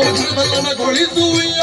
ಮುಗಿದ ಕೊಳಿಸುವೆಯ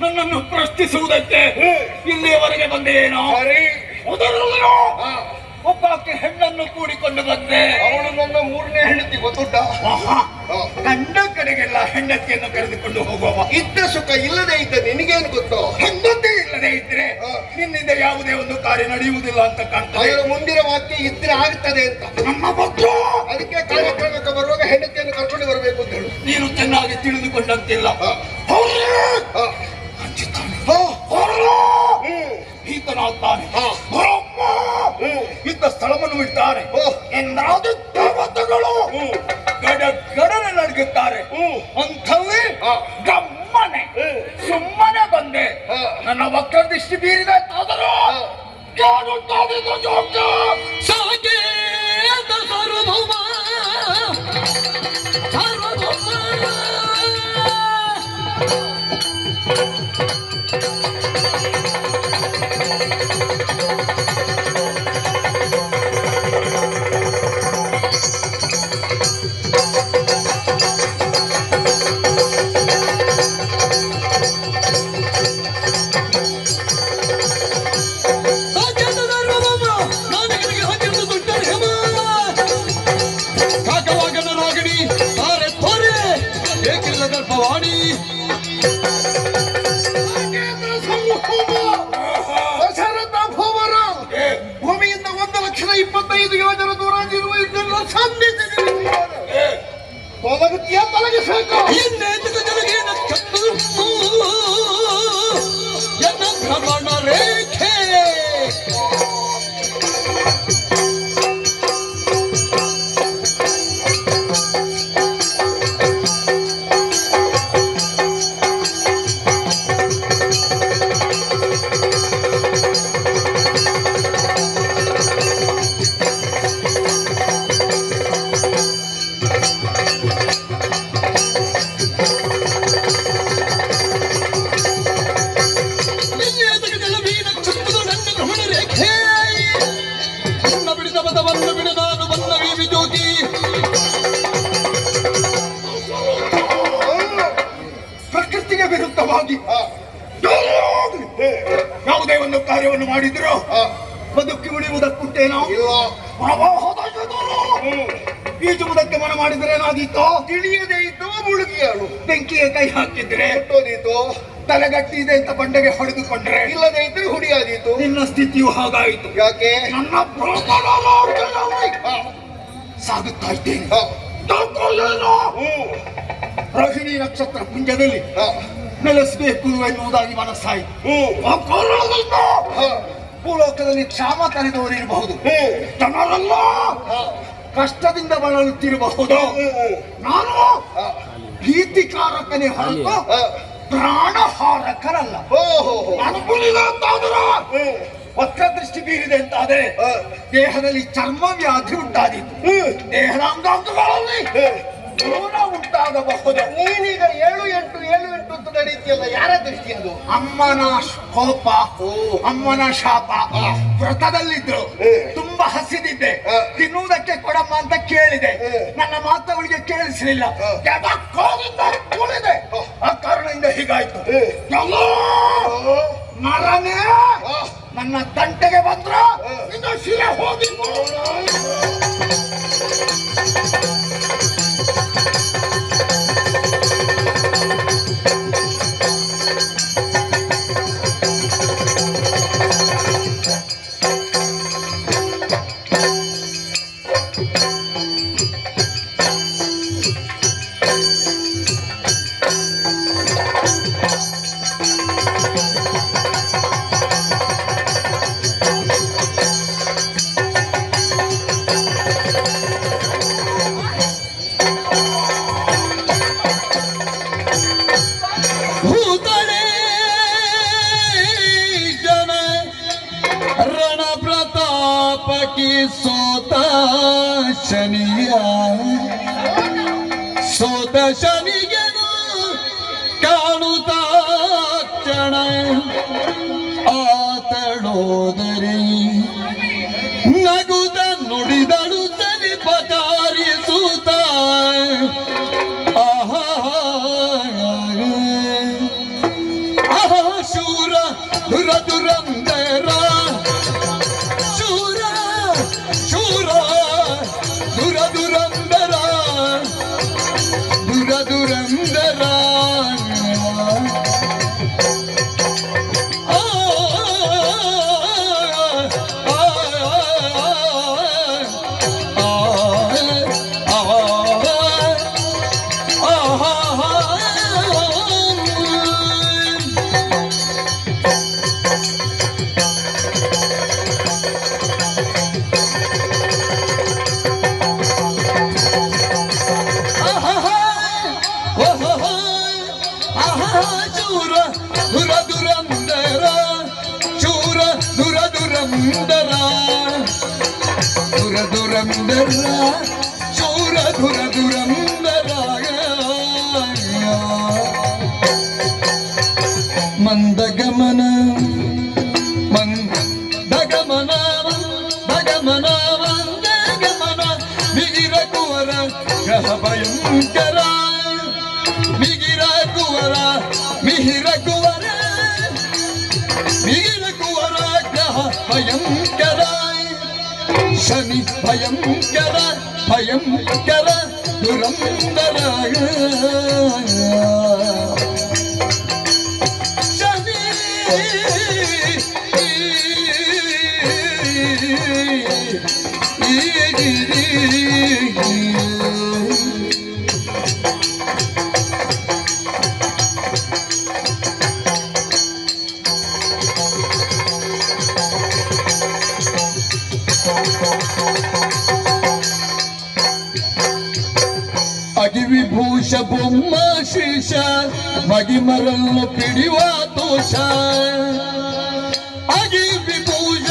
ನನ್ನನ್ನು ಪ್ರಶ್ನಿಸುವುದಕ್ಕೆ ಇಲ್ಲಿಯವರೆಗೆ ಬಂದೇನು ಮೊದಲು. ಒಬ್ಬಾಕೆ ಹೆಣ್ಣನ್ನು ಕೂಡಿಕೊಂಡು ಬಂದೆ. ಅವಳು ನನ್ನ ಮೂರನೇ ಹೆಂಡತಿ ಗೊತ್ತುಂಟ? ಗಂಡ ಕಡೆಗೆಲ್ಲ ಹೆಂಡತಿಯನ್ನು ಕರೆದುಕೊಂಡು ಹೋಗುವ ಇದ್ದ ಸುಖ ಇಲ್ಲದೆ ಇದ್ದ ನಿನಗೇನು ಗೊತ್ತು? ಹೆಂಡತಿ ಇಲ್ಲದೆ ಇದ್ರೆ. ನಿನ್ನಿಂದ ಯಾವುದೇ ಒಂದು ಕಾರ್ಯ ನಡೆಯುವುದಿಲ್ಲ ಅಂತ ಕಾಣ್ತಾ ಅದರ ಮುಂದಿನ ವಾಕ್ಯ ಇದ್ರೆ ಆಗ್ತದೆ ಅಂತ. ನಮ್ಮ ಗೊತ್ತು ಅದಕ್ಕೆ ಕಾರ್ಯಕ್ರಮಕ್ಕೆ ಬರುವಾಗ ಹೆಂಡತಿಯನ್ನು ಕರ್ಕೊಂಡು ಬರಬೇಕು ಅಂತ ಹೇಳು. ನೀನು ಚೆನ್ನಾಗಿ ತಿಳಿದುಕೊಂಡಂತಿಲ್ಲ. ಈತನಾಗ್ತಾನೆ. ಇಂಥ ಇದ್ದ ಸ್ಥಳವನ್ನು ಇಡ್ತಾನೆ ಓ. ಹ್ಮ್. ಅಂಥವೇ. ಗಮ್ಮನೆ. ಸುಮ್ಮನೆ ಬಂದೆ. ನನ್ನ ವಕ್ರ ದೃಷ್ಟಿ ಬೀರಿದೆ ತಾದರು. ತೊಲಗಿಸಬೇಕು ಮಾಡಿದರೆ ತಿಳಿಯದೇ ಇದ್ದು ಮುಳುಗಿಯಾಳು. ಬೆಂಕಿಯ ಕೈ ಹಾಕಿದ್ರೆ ಕೆಟ್ಟೋದೀತು ತಲೆಗಟ್ಟಿದೆ ಅಂತ ಬಂಡೆಗೆ ಹೊಡೆದುಕೊಂಡ್ರೆ ಇಲ್ಲದೆ ಇದ್ರೆ ಹುಡಿಯಾದೀತು. ನಿನ್ನ ಸ್ಥಿತಿಯು ಹಾಗಾಯಿತು. ಯಾಕೆ? ನನ್ನ ಸಾಗುತ್ತಾ ಇದ್ದೇನೆ. ರೋಹಿಣಿ ನಕ್ಷತ್ರ ಪುಂಜದಲ್ಲಿ. ನೆಲೆಸಬೇಕು ಎನ್ನುವುದಾಗಿ ಮನಸ್ಸಾಯಿತು. ಭೂಲೋಕದಲ್ಲಿ ಕ್ಷಾಮ ತಲೆದವರಿರಬಹುದು ಹ್ಮ್. ಜನರೆಲ್ಲ ಹಾ. ಕಷ್ಟದಿಂದ ಬಳಲುತ್ತಿರಬಹುದು. ನಾನು. ಭೀತಿಕಾರಕನೇ ಹೊರತು ಹ್ಮ್. ವಕ್ರದೃಷ್ಟಿ ಬೀರಿದೆ ಅಂತಾದ್ರೆ. ದೇಹದಲ್ಲಿ ಚರ್ಮ ವ್ಯಾಧಿ ಉಂಟಾದೀತು ದೇಹದ ಅಂಗಾಂಗಗಳಲ್ಲಿ ಉಂಟಾಗಬಹುದು ನೀನೀಗ ಏಳು ಎಂಟು ಏಳು ಎಂಟು ಅಂತ ನಡೀತಿಯಲ್ಲ ಯಾರ ದೃಷ್ಟಿ ಅದು? ಅಮ್ಮನ ಕೋಪ ಅಮ್ಮನ ಶಾಪ. ವ್ರತದಲ್ಲಿದ್ರು. ತುಂಬಾ ಹಸಿದಿದ್ದೆ. ತಿನ್ನುವುದಕ್ಕೆ ಕೊಡಮ್ಮ ಅಂತ ಕೇಳಿದೆ. ನನ್ನ ಮಾತುಗಳಿಗೆ ಕೇಳಿಸಲಿಲ್ಲ. ಕುಳಿದೆ ಆ ಕಾರಣದಿಂದ ಹೀಗಾಯ್ತು. ಮರನೇ! ನನ್ನ ತಂಟೆಗೆ ಬಂದ್ರ. ನಿನ್ನ ಶಿಲೆ ಹೋಗಿ की सोता शनिया सोता शनि దురంధర చౌర దుర దురంధరాయ మందగమన మందగమన దగమన మందగమన మిగిర కువర గ్రహ భయంకర మిగిర కువర మిహిర కువర சனி பயங்கர பயங்கர துரந்தராக. ಅಗಿವಿಭೂಷ ಬೊಮ್ಮ ಶೀಶ ಮಗಿಮರನ್ನು ಪಿಡಿಯುವ ದೋಷ ಅಗಿ ವಿಭೂಷ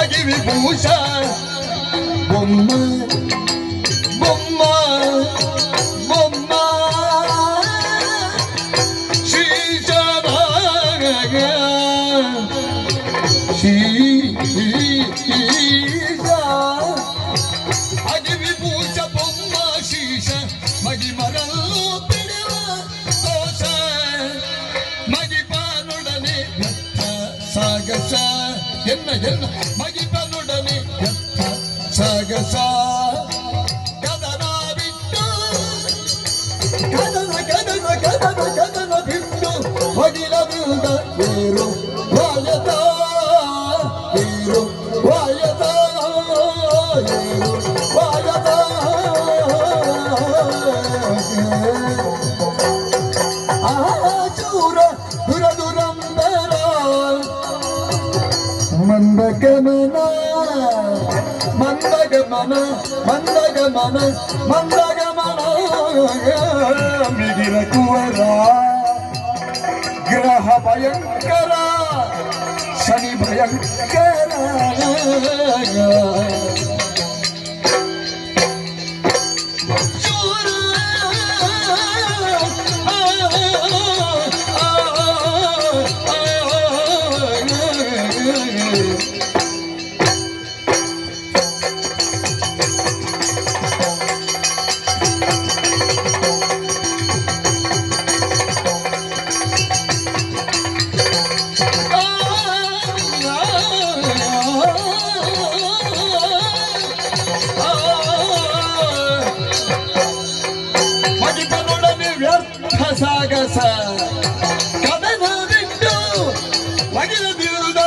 ಅಗಿ ವಿಭೂಷ ಬೊಮ್ಮ ಬೊಮ್ಮ ಬೊಮ್ಮ ಶೀಶ ಶೀಶ no, yo. గమన మంద గమన మిగిల కువరా గ్రహ భయంకర శని భయంకర I did you do that?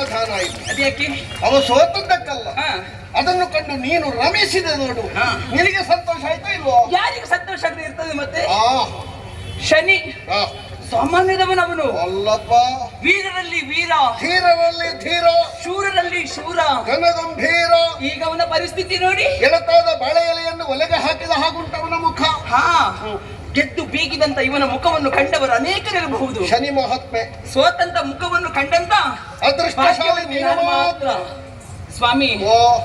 ಸಮಾಧಾನ ಆಯಿತು ಅದ್ಯಾಕೆ? ಅವ ಸೋತದ್ದಕ್ಕಲ್ಲ. ಅದನ್ನು ಕಂಡು ನೀನು ರಮಿಸಿದ ನೋಡು. ನಿನಗೆ ಸಂತೋಷ ಆಯ್ತಾ ಇಲ್ವೋ? ಯಾರಿಗೆ ಸಂತೋಷ ಆಗದೆ ಇರ್ತದೆ ಮತ್ತೆ? ಶನಿ. ಸಾಮಾನ್ಯದವನವನು. ಅಲ್ಲಪ್ಪ. ವೀರರಲ್ಲಿ ವೀರ. ಧೀರರಲ್ಲಿ ಧೀರ. ಶೂರರಲ್ಲಿ ಶೂರ. ಘನಗಂಭೀರ. ಈಗ ಅವನ ಪರಿಸ್ಥಿತಿ ನೋಡಿ. ಎಳತಾದ ಬಾಳೆ ಎಲೆಯನ್ನು ಒಲೆಗೆ ಹಾಕಿದ ಹಾಗುಂಟವನ ಮುಖ. ಹಾ. ಗೆದ್ದು ಬೀಗಿದಂತ ಇವನ ಮುಖವನ್ನು ಕಂಡವರು ಅನೇಕರಿರಬಹುದು. ಶನಿ ಮಹಾತ್ಮೆ. ಸೋತಂತ ಮುಖವನ್ನು ಕಂಡಂತ ಅದೃಷ್ಟಶಾಲಿ ನೀನು ಮಾತ್ರ. ಸ್ವಾಮಿ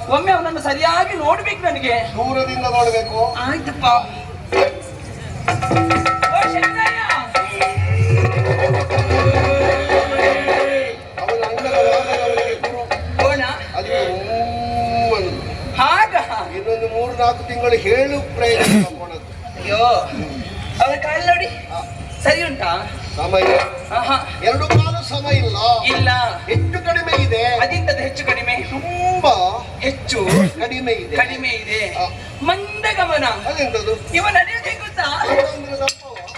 ಒಮ್ಮೆ ಅವನನ್ನು ಸರಿಯಾಗಿ ನೋಡ್ಬೇಕು ನನಗೆ. ದೂರದಿಂದ ನೋಡ್ಬೇಕು. ಆಯ್ತಪ್ಪ. ಹಾಗ. ಇನ್ನೊಂದು ಮೂರು ನಾಲ್ಕು ತಿಂಗಳು ಹೇಳು ಪ್ರಯತ್ನ ಅಯ್ಯೋ. ಅವನ ಕಾಲು ನೋಡಿ. ಸರಿ ಉಂಟಾ? ಸಮಯ ಆಹಾ, ಎರಡು ಕಾಲು ಸಮಯ ಇಲ್ಲ. ಇಲ್ಲ. ಹೆಚ್ಚು ಕಡಿಮೆ ಇದೆ. ಅದಿಂತದ ಹೆಚ್ಚು ಕಡಿಮೆ. ತುಂಬಾ ಹೆಚ್ಚು ಕಡಿಮೆ ಇದೆ. ಕಡಿಮೆ ಇದೆ. ಮಂದ ಮಂದಗಮನ ಅದೆಂತದು ಇವ ನಡೆಯೋದು ಗೊತ್ತಾ?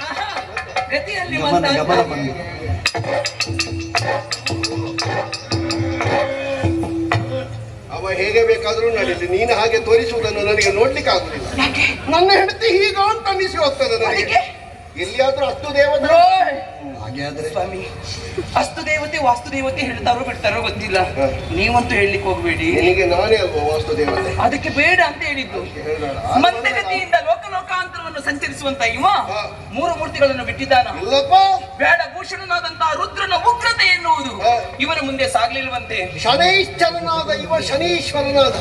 ಆಹಾ, ಗತಿಯಲ್ಲಿ ಮಂದ ಹೇಗೆ ಬೇಕಾದ್ರೂ ನಡೀಲಿ. ನೀನು ಹಾಗೆ ತೋರಿಸುವುದನ್ನು ನನಗೆ ನೋಡ್ಲಿಕ್ಕೆ ಆಗುದಿಲ್ಲ ನನ್ನ ಹೆಂಡತಿ ಹೀಗ ಅಂತ ಅನ್ನಿಸಿ ಹೋಗ್ತದೆ ನನಗೆ? ಎಲ್ಲಿಯಾದ್ರೂ ಅಷ್ಟು ದೇವತೆ! ಹಾಗೆ ಆದ್ರೆ ಸ್ವಾಮಿ ಅಸ್ತು ದೇವತೆ ವಾಸ್ತು ದೇವತೆ ಹೇಳ್ತಾರೋ ಬಿಡ್ತಾರೋ ಗೊತ್ತಿಲ್ಲ. ನೀವಂತೂ ಹೇಳಲಿಕ್ಕೆ ಹೋಗ್ಬೇಡಿ. ನಿನಗೆ ನಾನೇ ಅಲ್ವಾ ವಾಸ್ತು ದೇವತೆ? ಅದಕ್ಕೆ ಬೇಡ ಅಂತ ಹೇಳಿದ್ದು. ಮಂದಗತಿಯಿಂದ ಲೋಕಲೋಕಾಂತರವನ್ನು ಸಂಚರಿಸುವಂತ ಇವ. ಮೂರು ಮೂರ್ತಿಗಳನ್ನು ಬಿಟ್ಟಿದ್ದಾನ. ಬೇಡ ಭೂಷಣನಾದಂತಹ ರುದ್ರನ ಉಗ್ರತೆ ಎನ್ನುವುದು. ಇವನ ಮುಂದೆ ಸಾಗ್ಲಿಲ್ವಂತೆ. ಶನೈಶ್ಚರನಾದ ಇವ ಶನೀಶ್ವರನಾದ.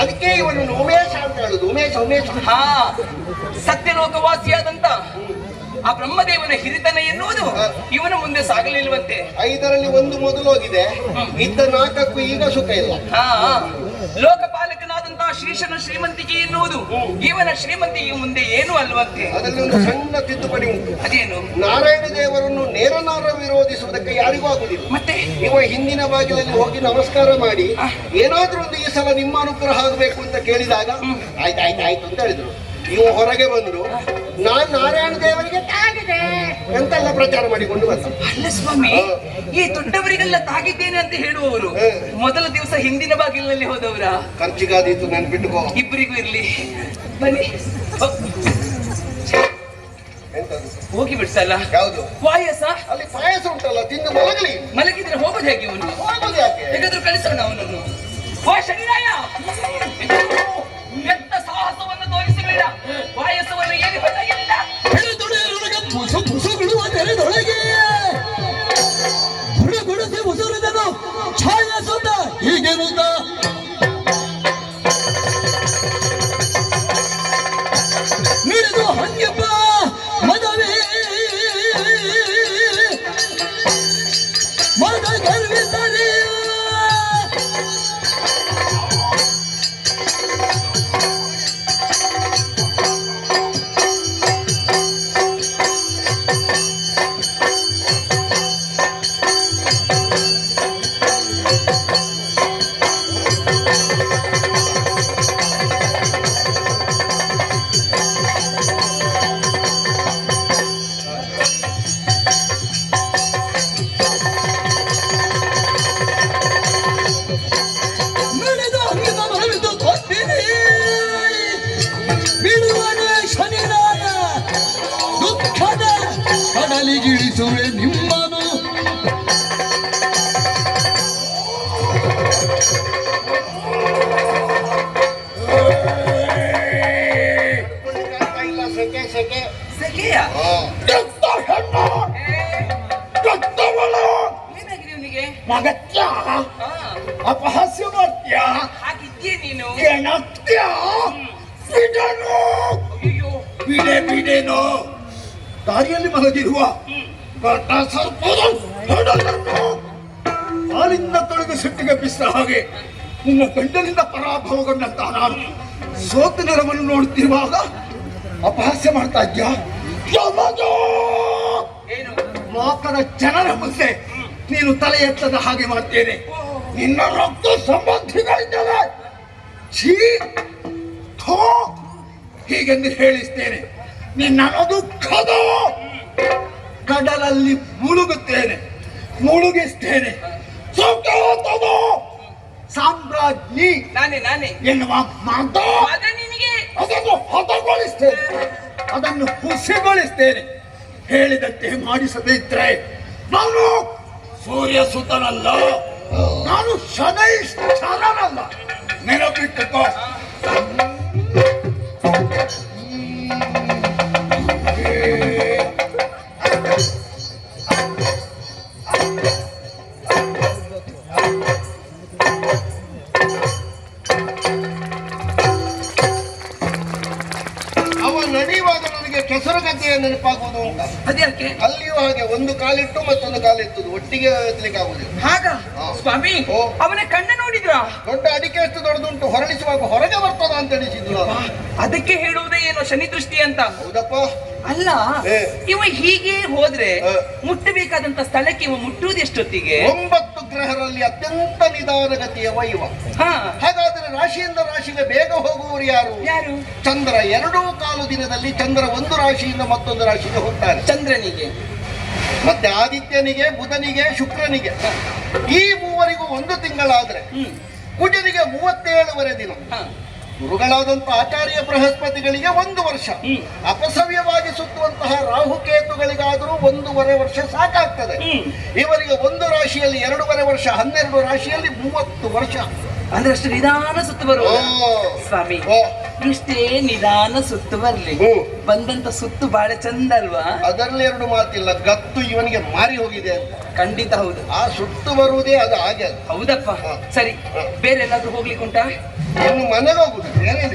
ಅದಕ್ಕೆ ಇವನು ಉಮೇಶ ಅಂತ ಹೇಳುದು. ಉಮೇಶ ಉಮೇಶ. ಹಾ ಸತ್ಯಲೋಕವಾಸಿಯಾದಂತ ಆ ಬ್ರಹ್ಮದೇವನ ಹಿರಿತನ ಎನ್ನುವುದು ಇವನ ಮುಂದೆ ಸಾಗಲಿಲ್ವಂತೆ. ಐದರಲ್ಲಿ ಒಂದು ಮೊದಲು ಹೋಗಿದೆ. ಇದ್ದ ನಾಲ್ಕಕ್ಕೂ ಈಗ ಸುಖ ಇಲ್ಲ. ಹಾ ಲೋಕಪಾಲಕನಾದಂತಹ ಶ್ರೀಶನ ಶ್ರೀಮಂತಿಕೆ ಎನ್ನುವುದು ಇವನ ಶ್ರೀಮಂತಿಗೆ ಮುಂದೆ ಏನು ಅಲ್ವಂತೆ. ಅದರಲ್ಲಿ ಒಂದು ಸಣ್ಣ ತಿದ್ದುಪಡಿ ಉಂಟು. ಅದೇನು? ನಾರಾಯಣ ದೇವರನ್ನು ನೇರನಾರ ವಿರೋಧಿಸುವುದಕ್ಕೆ ಯಾರಿಗೂ ಆಗುದಿಲ್ಲ ಮತ್ತೆ? ಇವ ಹಿಂದಿನ ಬಾಗಿಲಲ್ಲಿ ಹೋಗಿ ನಮಸ್ಕಾರ ಮಾಡಿ ಏನಾದ್ರೂ ಒಂದು ಈ ಸಲ ನಿಮ್ಮ ಅನುಗ್ರಹ ಆಗಬೇಕು ಅಂತ ಕೇಳಿದಾಗ ಆಯ್ತು ಆಯ್ತು ಆಯ್ತು ಅಂತ ಹೇಳಿದ್ರು. ನೀವು ಹೊರಗೆ ಬಂದ್ರು. ನಾನ್ ನಾರಾಯಣ ದೇವರಿಗೆ ತಾಗಿದೆ ಎಂತೆಲ್ಲ ಪ್ರಚಾರ ಮಾಡಿಕೊಂಡು ಬಂದ. ಅಲ್ಲ ಸ್ವಾಮಿ ಈ ದೊಡ್ಡವರಿಗೆಲ್ಲ ತಾಗಿದ್ದೇನೆ ಅಂತ ಹೇಳುವವರು. ಮೊದಲ ದಿವಸ ಹಿಂದಿನ ಬಾಗಿಲಿನಲ್ಲಿ ಹೋದವರ? ಖರ್ಚಿಗಾದೀತು ನೆನ್ಪಿಟ್ಟುಕೋ ಇಬ್ಬರಿಗೂ ಇರ್ಲಿ. ಬನ್ನಿ. ಹೋಗಿ ಬಿಡ್ಸಲ್ಲ? ಯಾವುದು? ಪಾಯಸ? ಅಲ್ಲಿ ಪಾಯಸ ಉಂಟಲ್ಲ ತಿಂದು ಮಲಗಲಿ. ಮಲಗಿದ್ರೆ ಹೋಗೋದು ಹೇಗೆ ಹೋಗುದು ಯಾಕೆ? ಹೇಗಾದ್ರೂ ಕಳಿಸೋಣ ಅವನನ್ನು. ಓ ಶನಿರಾಯ! ಎಂತ ಸಾಹಸವನ್ನು ತೋರಿಸಬೇಡ ವಾಯಸವನ್ನು ಮಗತ್ಯ ಅಪಹಾಸ್ಯ ಮಾಡ್ತ್ಯ ನೀನು ಕೆಣಕ್ತ್ಯ ಬಿಡನು ಬಿಡೆ ಬಿಡೆನು ದಾರಿಯಲ್ಲಿ ಮಲಗಿರುವ ಕಟ್ಟ ಸರ್ಪದ ಹಾಲಿಂದ ತೊಳೆದು ಸಿಟ್ಟಿಗೆ ಬಿಸಿದ ಹಾಗೆ ನಿನ್ನ ಗಂಡನಿಂದ ಪರಾಭವಗೊಂಡಂತಹ ನಾನು ಸೋತು ನೆರವನ್ನು ನೋಡುತ್ತಿರುವಾಗ ಅಪಹಾಸ್ಯ ಮಾಡ್ತಾ ಇದ್ಯಾ? ಲೋಕದ ಜನರ ಮುಂದೆ ನೀನು ತಲೆ ಎತ್ತದ ಹಾಗೆ ಮಾಡ್ತೇನೆ. ನಿನ್ನ ರಕ್ತ ಸಂಬಂಧಿಗಳಿದ್ದಾರೆ ಛೀ! ಹೀಗೆಂದು ಹೇಳಿಸ್ತೇನೆ. ನಿನ್ನ ದುಃಖದ ಕಡಲಲ್ಲಿ ಮುಳುಗುತ್ತೇನೆ. ಮುಳುಗಿಸ್ತೇನೆ. ಸುಖವಾದದ ಸಾಮ್ರಾಜ್ಞಿ ನಾನೇ ನಾನೇ. ಎನ್ನುವ ಮಾತು ಅದ ನಿನಗೆ. ಅದನ್ನು ಹತಗೊಳಿಸ್ತೇನೆ. ಅದನ್ನು ಹುಸಿಗೊಳಿಸ್ತೇನೆ ಹೇಳಿದಂತೆ ಮಾಡಿಸದಿದ್ರೆ ನಾನು ಸೂರ್ಯ ಸುತನಲ್ಲ ನಾನು ಶನೈಶ್ಚರನಲ್ಲ. ನೆನಪಿಟ್ಟುಕೋ. ಕಾಲಿಟ್ಟು ಮತ್ತೊಂದು ಕಾಲಿಟ್ಟುದು ಒಟ್ಟಿಗೆ ಎತ್ತಲಿಕ್ಕೆ ಆಗುದಿಲ್ಲ. ಹಾಗ? ಸ್ವಾಮಿ ಓ. ಅವನ ಕಣ್ಣ ನೋಡಿದ್ರ? ದೊಡ್ಡ ಅಡಿಕೆ ಎಷ್ಟು ದೊಡ್ಡದುಂಟು ಹೊರಳಿಸುವಾಗ ಹೊರಗೆ ಬರ್ತದ ಅಂತ ಎಣಿಸಿದ್ರು ನಾನು. ಅದಕ್ಕೆ ಹೇಳುವುದೇ ಏನೋ ಶನಿ ದೃಷ್ಟಿ ಅಂತ? ಹೌದಪ್ಪ. ಅಲ್ಲ ಏ. ಇವ ಹೀಗೆ ಹೋದ್ರೆ. ಮುಟ್ಟಬೇಕಾದಂತ ಸ್ಥಳಕ್ಕೆ ಇವ ಮುಟ್ಟುವುದು ಎಷ್ಟೊತ್ತಿಗೆ? ಒಂಬತ್ತು ಗ್ರಹರಲ್ಲಿ ಅತ್ಯಂತ ನಿಧಾನಗತಿಯ ವೈವ ಹಾ. ಹಾಗಾದ್ರೆ ರಾಶಿಯಿಂದ ರಾಶಿಗೆ ಬೇಗ ಹೋಗುವವರು ಯಾರು? ಯಾರು? ಚಂದ್ರ ಎರಡೂ ಕಾಲು ದಿನದಲ್ಲಿ ಚಂದ್ರ ಒಂದು ರಾಶಿಯಿಂದ ಮತ್ತೊಂದು ರಾಶಿಗೆ ಹೋಗ್ತಾರೆ ಚಂದ್ರನಿಗೆ. ಮತ್ತೆ ಆದಿತ್ಯನಿಗೆ ಬುಧನಿಗೆ ಶುಕ್ರನಿಗೆ. ಈ ಮೂವರಿಗೂ ಒಂದು ತಿಂಗಳಾದ್ರೆ ಕುಟನಿಗೆ ಕುಜನಿಗೆ ಮೂವತ್ತೇಳುವರೆ ದಿನ. ಗುರುಗಳಾದಂತಹ ಗುರುಗಳಾದಂತ ಆಚಾರ್ಯ ಬೃಹಸ್ಪತಿಗಳಿಗೆ ಒಂದು ವರ್ಷ. ಅಪಸವ್ಯವಾಗಿ ಸುತ್ತುವಂತಹ ರಾಹುಕೇತುಗಳಿಗಾದರೂ ಒಂದೂವರೆ ವರ್ಷ ಸಾಕಾಗ್ತದೆ. ಇವರಿಗೆ ಒಂದು ರಾಶಿಯಲ್ಲಿ ಎರಡೂವರೆ ವರ್ಷ ಹನ್ನೆರಡು ರಾಶಿಯಲ್ಲಿ ಮೂವತ್ತು ವರ್ಷ. ಅಂದ್ರೆ ಅಷ್ಟು ನಿಧಾನ ಸುತ್ತು ಬರುವ ಸ್ವಾಮಿ ಇಷ್ಟೇ ನಿಧಾನ ಸುತ್ತು ಬರ್ಲಿ. ಬಂದಂತ ಸುತ್ತು ಬಹಳ ಚಂದ ಅಲ್ವಾ? ಅದರಲ್ಲಿ ಎರಡು ಮಾತಿಲ್ಲ ಗತ್ತು ಇವನಿಗೆ ಮಾರಿ ಹೋಗಿದೆ ಅಂತ. ಖಂಡಿತ ಹೌದು. ಆ ಸುತ್ತು ಬರುವುದೇ ಅದು ಹಾಗೆ ಅದು. ಹೌದಪ್ಪ. ಸರಿ ಬೇರೆ ಎಲ್ಲಾದ್ರೂ ಹೋಗ್ಲಿಕ್ಕೆ ಉಂಟಾ ಇನ್ನು ಮನೆಗೆ ಹೋಗುದು ಬೇರೆ?